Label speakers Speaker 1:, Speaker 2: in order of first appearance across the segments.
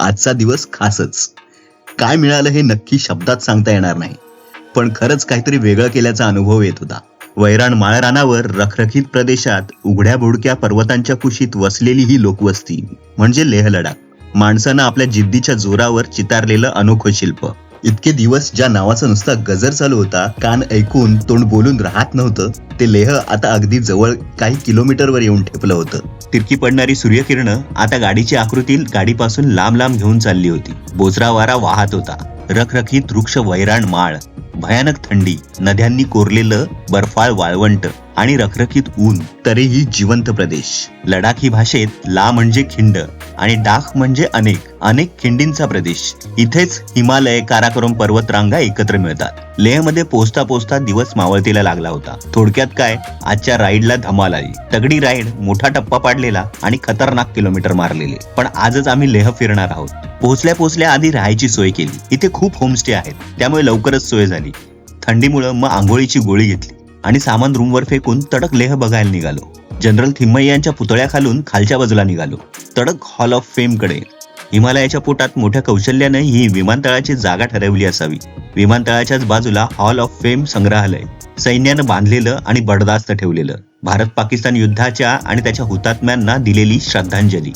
Speaker 1: आजचा दिवस खासच. काय मिळालं हे नक्की शब्दात सांगता येणार नाही. पण खरंच काहीतरी वेगळं केल्याचा अनुभव येत होता. वैराण माळरानावर रखरखीत प्रदेशात उघड्या बुडक्या पर्वतांच्या कुशीत वसलेली ही लोकवस्ती म्हणजे लेह लडाख माणसानं आपल्या जिद्दीच्या जोरावर चितारलेलं अनोखं शिल्प. इतके दिवस ज्या नावाचा नुसता गजर चालू होता कान ऐकून तोंड बोलून राहत नव्हतं ते लेह आता अगदी जवळ काही किलोमीटरवर येऊन ठेपलं होतं. तिरकी पडणारी सूर्यकिरणं आता गाडीची आकृती गाडीपासून लांब लांब घेऊन चालली होती. बोचरा वारा वाहत होता. रखरखीत वृक्ष वैराण माळ भयानक थंडी नद्यांनी कोरलेलं बर्फाळ वाळवंट आणि रखरखीत ऊन. तरीही जिवंत प्रदेश. लडाखी भाषेत ला म्हणजे खिंड. आणि डाख म्हणजे अनेक अनेक खिंडींचा प्रदेश. इथेच हिमालय काराकोरम पर्वतरांगा एकत्र मिळतात. लेहमध्ये पोचता पोचता दिवस मावळतीला लागला होता. थोडक्यात काय? आजच्या राईडला धमाल आली. तगडी राईड मोठा टप्पा पाडलेला आणि खतरनाक किलोमीटर मारलेले. पण आजच आम्ही लेह फिरणार आहोत. पोहोचल्या पोहोचल्या आधी राहायची सोय केली. इथे खूप होमस्टे आहेत. त्यामुळे लवकरच सोय झाली. थंडीमुळं मग आंघोळीची गोळी घेतली. आणि सामान रूमवर फेकून तडक लेह बघायला निघालो. जनरल थिम्मय्यांच्या पुतळ्याखालून खालच्या बाजूला निघालो. तडक हॉल ऑफ फेमकडे हिमालयाच्या पोटात मोठ्या कौशल्याने ही विमानतळाची जागा ठरवली असावी. विमानतळाच्याच बाजूला हॉल ऑफ फेम संग्रहालय. सैन्यानं बांधलेलं आणि बडदास्त ठेवलेलं. भारत पाकिस्तान युद्धाच्या आणि त्याच्या हुतात्म्यांना दिलेली श्रद्धांजली.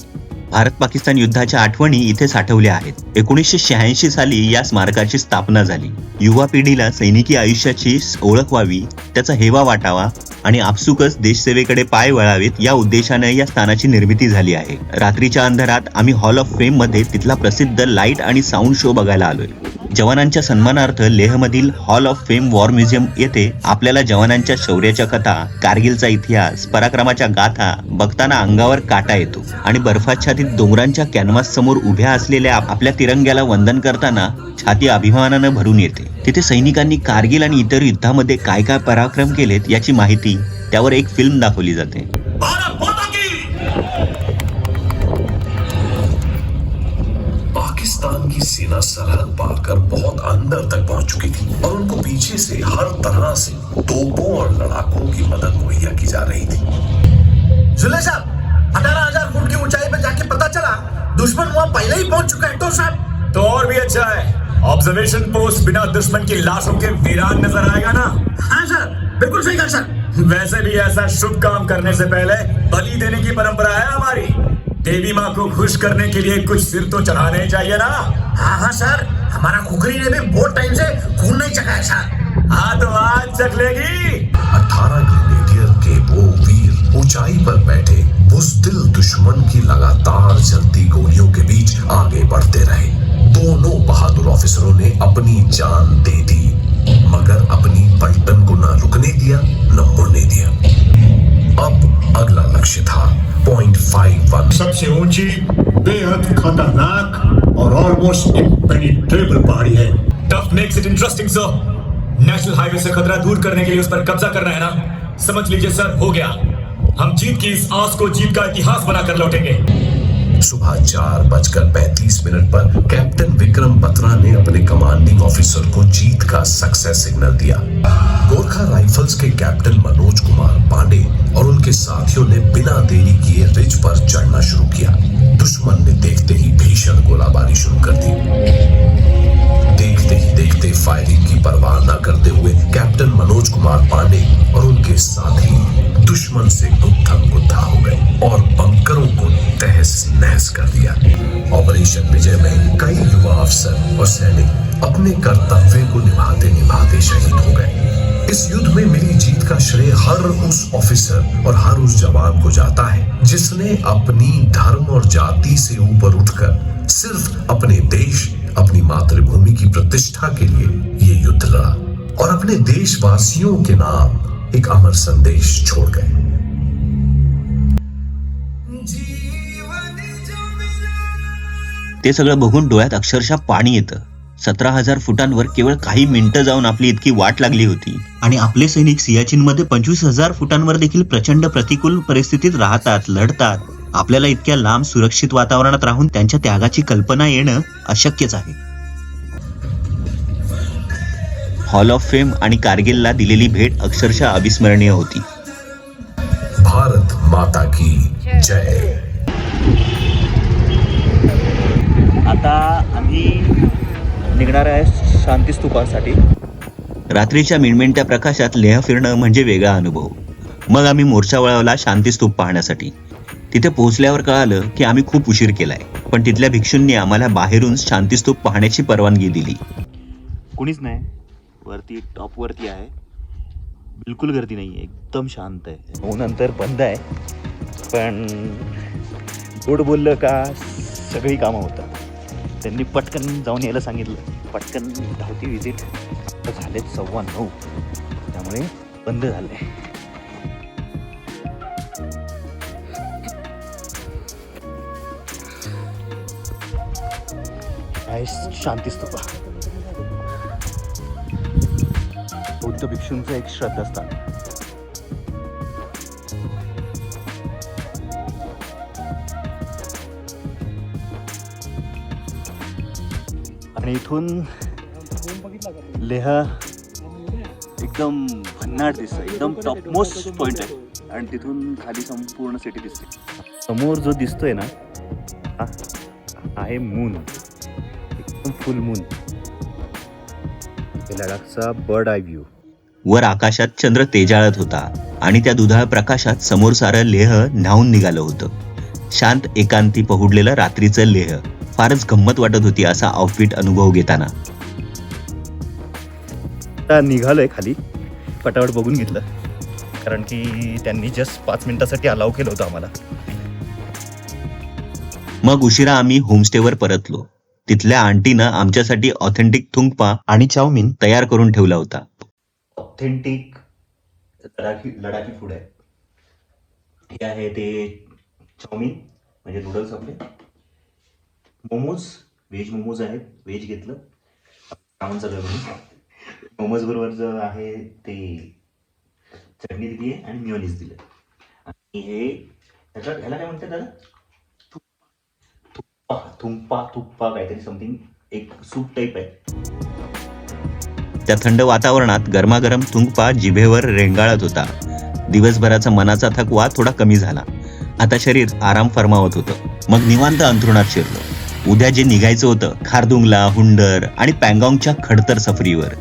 Speaker 1: भारत पाकिस्तान युद्धाच्या आठवणी इथे साठवल्या आहेत. एकोणीसशे शहाऐंशी साली या स्मारकाची स्थापना झाली. युवा पिढीला सैनिकी आयुष्याची ओळख व्हावी त्याचा हेवा वाटावा आणि आपसुकच देशसेवेकडे पाय वळावेत या उद्देशाने या स्थानाची निर्मिती झाली आहे. रात्रीच्या अंधारात आम्ही हॉल ऑफ फेममध्ये तिथला प्रसिद्ध लाइट आणि साऊंड शो बघायला आलोय. जवानांच्या सन्मानार्थ लेहमधील hall of fame war museum येथे आपल्याला जवानांच्या शौर्याच्या कथा कारगिलचा इतिहास पराक्रमाच्या गाथा बघताना अंगावर काटा येतो. आणि बर्फाच्छादित डोंगरांच्या कॅनव्हास समोर उभ्या असलेल्या आपल्या तिरंग्याला वंदन करताना छाती अभिमानानं भरून येते. तिथे सैनिकांनी कारगिल आणि इतर युद्धामध्ये काय काय पराक्रम केलेत याची माहिती त्यावर एक फिल्म दाखवली जाते.
Speaker 2: पाकिस्तान की सेना सरहद पार कर बहुत अंदर तक पहुँच चुकी थी और उनको पीछे से हर तरह से तोपों और लड़ाकों की मदद मुहैया की जा रही थी।
Speaker 3: जुले साहब अठारह हज़ार फुट की ऊंचाई पे जाके पता चला दुश्मन वहाँ पहले ही पहुँच चुका है। तो साहब
Speaker 4: तो और भी अच्छा है। ऑब्जर्वेशन पोस्ट बिना दुश्मन की लाशों के वीरान नज़र आएगा ना?
Speaker 3: हाँ सर बिल्कुल सही कहा सर।
Speaker 4: वैसे भी ऐसा शुभ काम करने से पहले बलि देने की परंपरा है हमारी। देवी माँ को खुश करने के लिए कुछ सिर तो चढ़ाने चाहिए ना?
Speaker 3: हाँ हाँ सर। हमारा कुकरी ने भी बहुत टाइम से खून नहीं चखाया, सर।
Speaker 4: हाँ तो आज चख लेगी।
Speaker 2: अठारह ग्रेनेडियर के वो वीर ऊंचाई पर बैठे बुजदिल दुश्मन की लगातार चलती गोलियों के बीच आगे बढ़ते रहे। दोनों बहादुर ऑफिसरों ने अपनी जान दे दी।
Speaker 5: सबसे ऊँची, बेहद खतरनाक और ऑलमोस्ट इम्पेनिट्रेबल पहाड़ी है।
Speaker 4: Tough makes it interesting sir national highway से खतरा दूर करने के लिए उस पर कब्जा करना है ना? समझ लीजिए सर हो गया। हम जीत की इस आस को जीत का इतिहास बनाकर लौटेंगे।
Speaker 2: सुबह चार बजकर पैंतीस मिनट पर कैप्टन विक्रम बत्रा ने अपने कमांडिंग ऑफिसर को जीत का सक्सेस सिग्नल दिया। गोरखा राइफल्स के कैप्टन मनोज कुमार पांडे और उनके साथियों ने बिना देरी किए रिज पर चढ़ना शुरू किया। दुश्मन ने देखते ही भीषण गोलाबारी शुरू कर दी। देखते ही देखते फायरिंग की परवाह न करते हुए कैप्टन मनोज कुमार पांडे और उनके साथी दुश्मन से गुत्थम गुत्था हो गए और तहस नहस कर दिया। ऑपरेशन विजय में कई युवा अफसर और सैनिक अपने कर्तव्य को निभाते निभाते शहीद हो गए। इस युद्ध में मिली जीत का श्रेय हर उस ऑफिसर और हर उस जवान को जाता है, जिसने अपनी धर्म और जाति से ऊपर उठकर सिर्फ़ अपने देश, अपनी मातृभूमि की प्रतिष्ठा के लिए ये युद्ध लड़ा और अपने देशवासियों के नाम एक अमर संदेश छोड़ गए।
Speaker 1: ते सगळं बघून डोळ्यात अक्षरशः पाणी येतं. सतरा हजार फुटांवर केवळ काही मिनिटं जाऊन आपली इतकी वाट लागली होती. आणि आपले सैनिक सियाचीनमध्ये पंचवीस हजार फुटांवर देखील प्रचंड प्रतिकूल परिस्थितीत राहतात लढतात. आपल्याला इतक्या लांब सुरक्षित वातावरणात राहून त्यांच्या त्यागाची कल्पना येणं अशक्यच आहे. हॉल ऑफ फेम आणि कारगिलला दिलेली भेट अक्षरशः अविस्मरणीय होती.
Speaker 2: भारत माता की जय
Speaker 1: आता
Speaker 6: निघणार आहे शांती स्तूपासाठी.
Speaker 1: रात्रीच्या मिणमिणत्या प्रकाशात लेह फिरणं म्हणजे वेगळा अनुभव. मग आम्ही मोर्चा वळवला शांतीस्तूप पाहण्यासाठी. तिथे पोहोचल्यावर कळालं की आम्ही खूप उशीर केलाय पण तिथल्या भिक्षूंनी आम्हाला बाहेरून शांतीस्तूप पाहण्याची परवानगी दिली.
Speaker 6: कुणीच नाही. वरती टॉप वरती आहे. बिलकुल गर्दी नाही आहे एकदम शांत आहे. हो नंतर बंद आहे. पण गोड बोललं का सगळी कामं होतात. त्यांनी पटकन जाऊन यायला सांगितलं. पटकन धावती विजिट. झालेत सव्वा नऊ. त्यामुळे बंद झालं आहे शांती स्तूपा. बौद्ध भिक्षूंचं एक श्रद्धास्थान. आणि इथून लेह एकदम भन्नाट दिसतं एकदम टॉप मोस्ट पॉइंट आहे. आणि तिथून खाली संपूर्ण सिटी दिसते समोर जो दिसतोय ना हा आहे मून एकदम फुल मून लडाखचा बर्ड आय व्ह्यू
Speaker 1: वर आकाशात चंद्र तेजाळत होता आणि त्या दुधाळ प्रकाशात समोर सारं लेह न्हावून निघालं होतं. शांत एकांती पहुडलेलं रात्रीचं लेह. फारच गंमत वाटत होती असा ऑफबीट अनुभव घेताना.
Speaker 6: आता निघालोय खाली. पटावट बघून घेतलं. कारण की त्यांनी जस्ट पाच मिनिटासाठी अलाव केलं होतं आम्हाला.
Speaker 1: मग उशिरा आम्ही होमस्टेवर परतलो. तिथल्या आंटीनं आमच्यासाठी ऑथेंटिक थुंकपा आणि चाऊमिन तयार करून ठेवला होता.
Speaker 6: ऑथेंटिक लडाखी लडाखी फूड आहे. हे आहे ते चाऊमिन म्हणजे नूडल्स आपले. मोमोज व्हेज मोमोज आहेत व्हेज घेतलं. सामान सगळं म्हणून मोमोज बरोबर जो आहे ते चटणी दिली आहे आणि मिओनीज दिलं. आणि हे त्याच्यात ह्याला काय म्हणतात दादा? थुप्पा थुंपा थुप्पा काहीतरी समथिंग एक सूप टाईप आहे.
Speaker 1: त्या थंड वातावरणात गरमागरम तुंकपा जिभेवर रेंगाळत होता. दिवसभराचा मनाचा थकवा थोडा कमी झाला. आता शरीर आराम फरमावत होतं. मग निवांत अंथरुणात शिरलो. उद्या जे निघायचं होतं खारदुंगला हुंडर आणि पँगॉंगच्या खडतर सफरीवर.